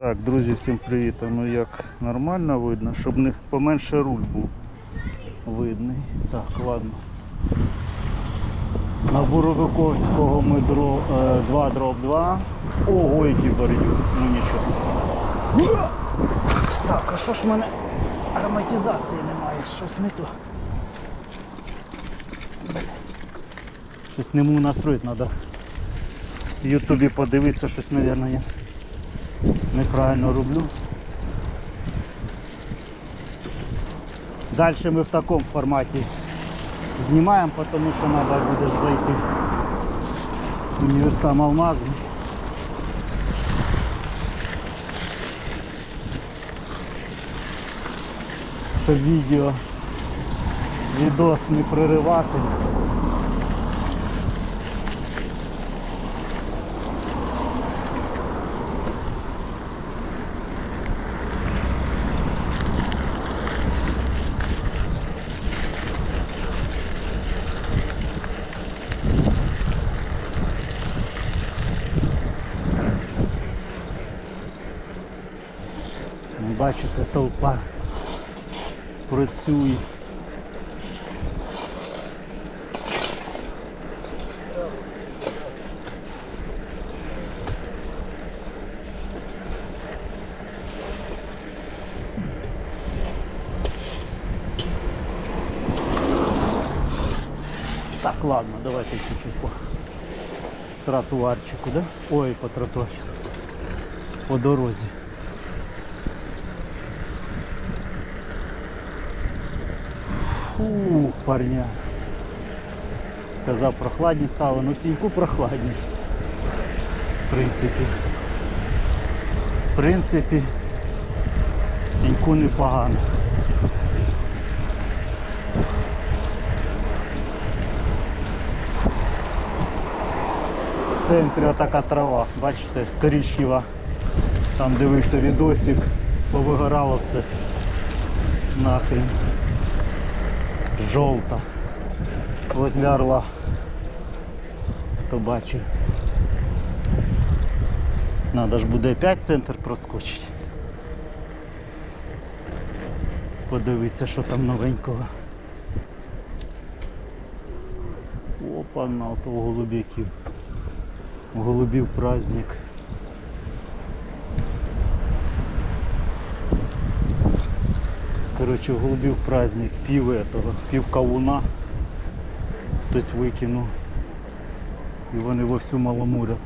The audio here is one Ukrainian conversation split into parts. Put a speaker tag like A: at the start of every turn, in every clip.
A: Так, друзі, всім привіт. Ну як нормально видно, щоб не поменше руль був видний. Так, ладно. На Буровиковського ми дро, е, 2 дроб 2. Ого, який бордюр. Ну нічого. Так, а що ж в мене ароматизації немає? Щось не то. Щось не можу настроїти, треба в Ютубі подивитися, щось, мабуть, я неправильно роблю. Далі ми в такому форматі знімаємо, тому що треба буде зайти. Універсам алмазний. Щоб відео, відос не проривати. Бачите, толпа працює. Так, ладно, давайте чуть-чуть по тротуарчику, да? Ой, по тротуарчику. По дорозі. Фу, парня. Казав, прохладні стало, ну в тіньку прохладні. В принципі. В принципі, в тіньку непогано. В центрі отака трава, бачите, коричнева. Там дивився відосик, повигорало все нахрен жовта возле орла. Хто бачив. Надо ж буде опять центр проскочити. Подивитися, що там новенького. Опа, на того голуб'яків. Голубів праздник. Короче, голубів праздник, пів этого, пів кавуна хтось викинув. І вони вовсю маломурять.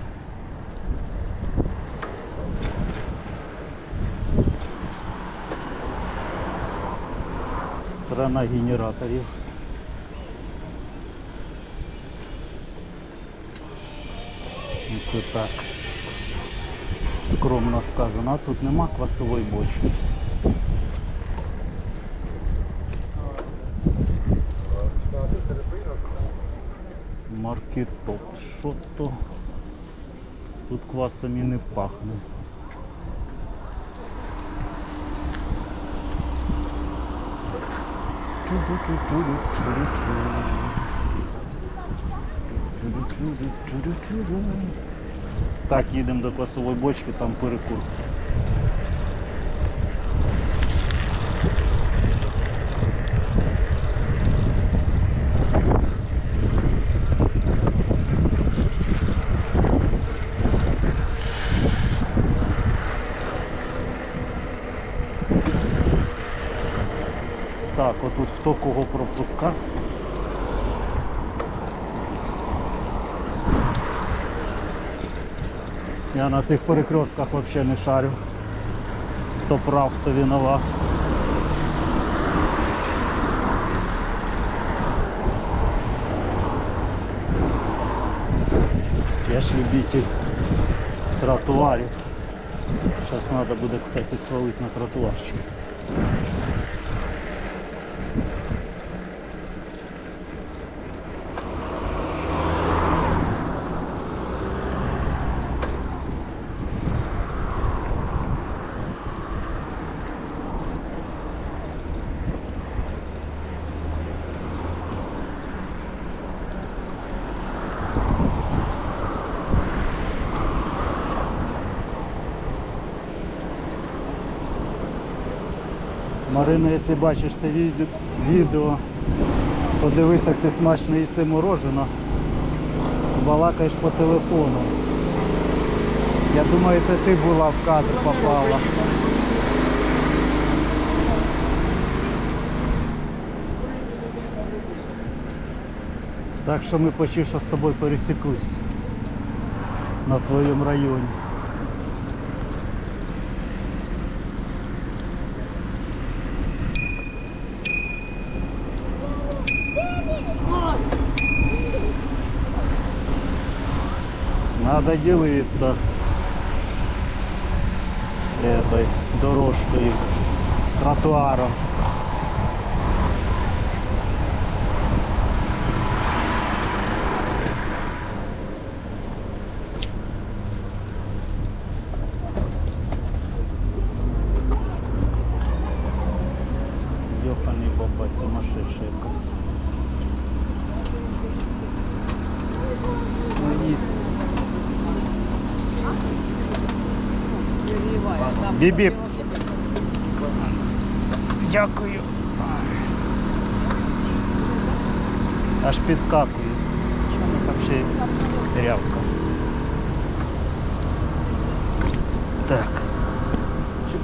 A: Страна генераторів. Це так. Скромно сказано, а тут нема квасової бочки. Маркетоп. Що то? Тут квасом і не пахне. Так, їдемо до квасової бочки, там перекур. Так, отут хто кого пропускав. Я на цих перекрестках взагалі не шарю. Хто прав, хто виноват. Я ж любитель тротуарів. Сейчас надо буде, кстати, свалить на тротуарчик. Марина, якщо бачиш це відео, подивись, як ти смачно їси морожено, балакаєш по телефону. Я думаю, це ти була в кадр попала. Так що ми почти що з тобою пересіклись на твоєму районі. Надо делиться этой дорожкой, тротуаром. Бібіп. Дякую. Аж підскакую. Чому там ще рявка? Так. Чик.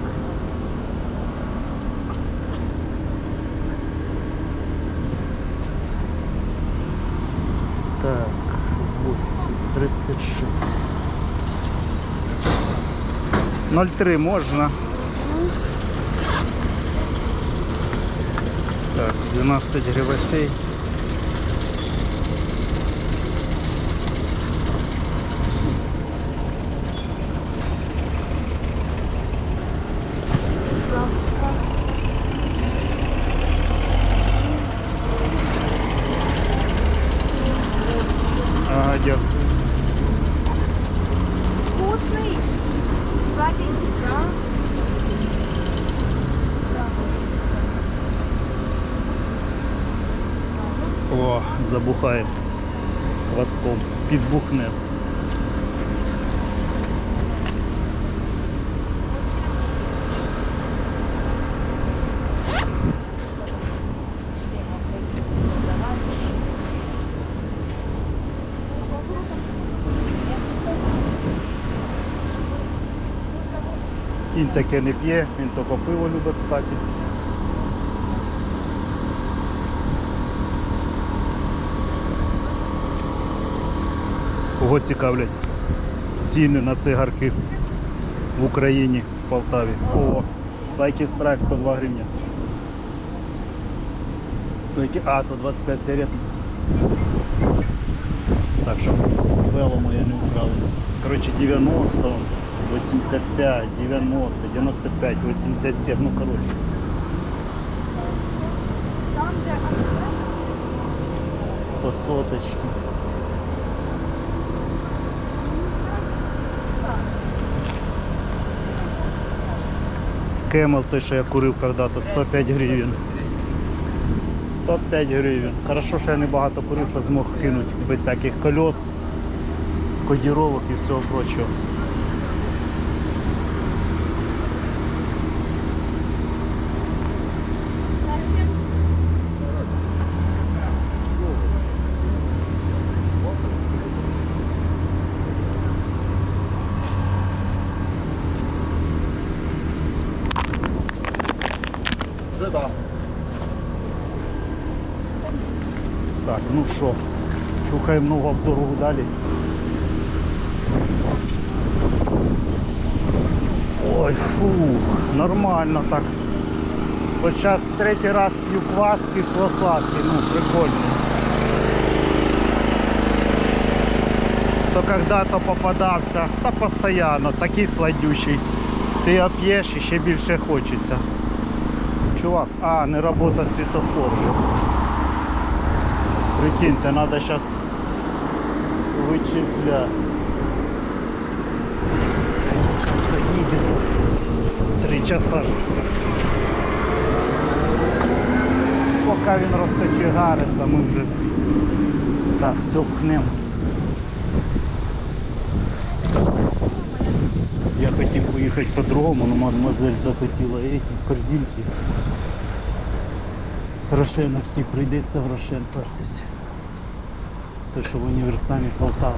A: Так, 8.36. 0,3 можна. Так, 12 гривосей. Ага, дякую.
B: Вкусный. Сладенький, да?
A: О, забухає воском. Підбухне. Кінь таке не п'є, він тільки пиво любить, кстати. Кого цікавлять ціни на цигарки в Україні, в Полтаві. О, лайки страйк 102 гривня. А, то 25 сигарет. Так що вело моє не украли. Коротше 90, 85, 90, 95, 87, ну коротше. По соточки. Кемел, той, що я курив когда-то, 105 гривень. 105 гривень. Хорошо, що я не багато курив, що змог кинути без всяких кольос, кодіровок і всього прочого. Так, ну що, чухаємо ногу об дорогу далі. Ой, фу, нормально так. От зараз третій раз п'ю квас кисло-сладкий, ну прикольно. То когда-то попадався, та постійно, такий сладючий. Ти його п'єш і ще більше хочеться. Чувак, а, не робота світофор. Прикиньте, зараз вичисляти. Їде. Три часа. ж. Поки він розкочегариться, ми вже так, все пхнемо. Я хотів поїхати по-другому, але мадемуазель захотіла эти корзинки. Рошеновські прийдеться в Рошен пертися. Те, що в універсамі Полтава.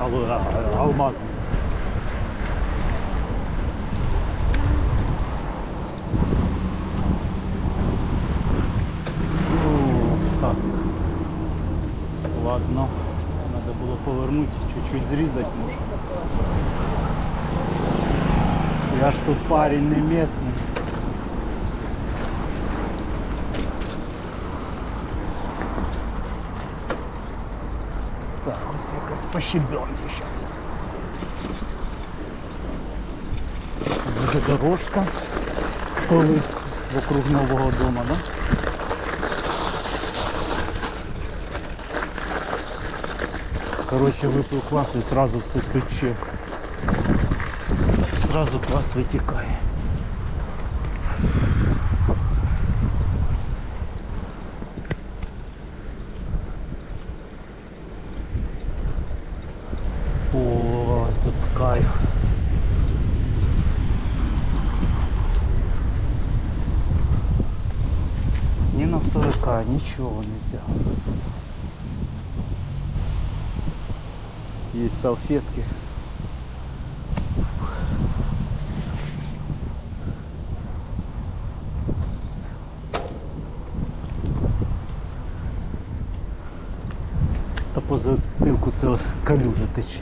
A: Алло, а- а- алмазний. О, так. Ладно. Надо було повернути, чуть-чуть зрізати може. Я ж тут парень не місний. Пощебенки зараз. Буде дорожка вокруг нового дома, да? Короче, выпил квас и сразу все тече. Сразу квас вытекает. чекаю. Ні на 40, нічого не взяв. Салфетки. Та поза пилку це калюжа тече.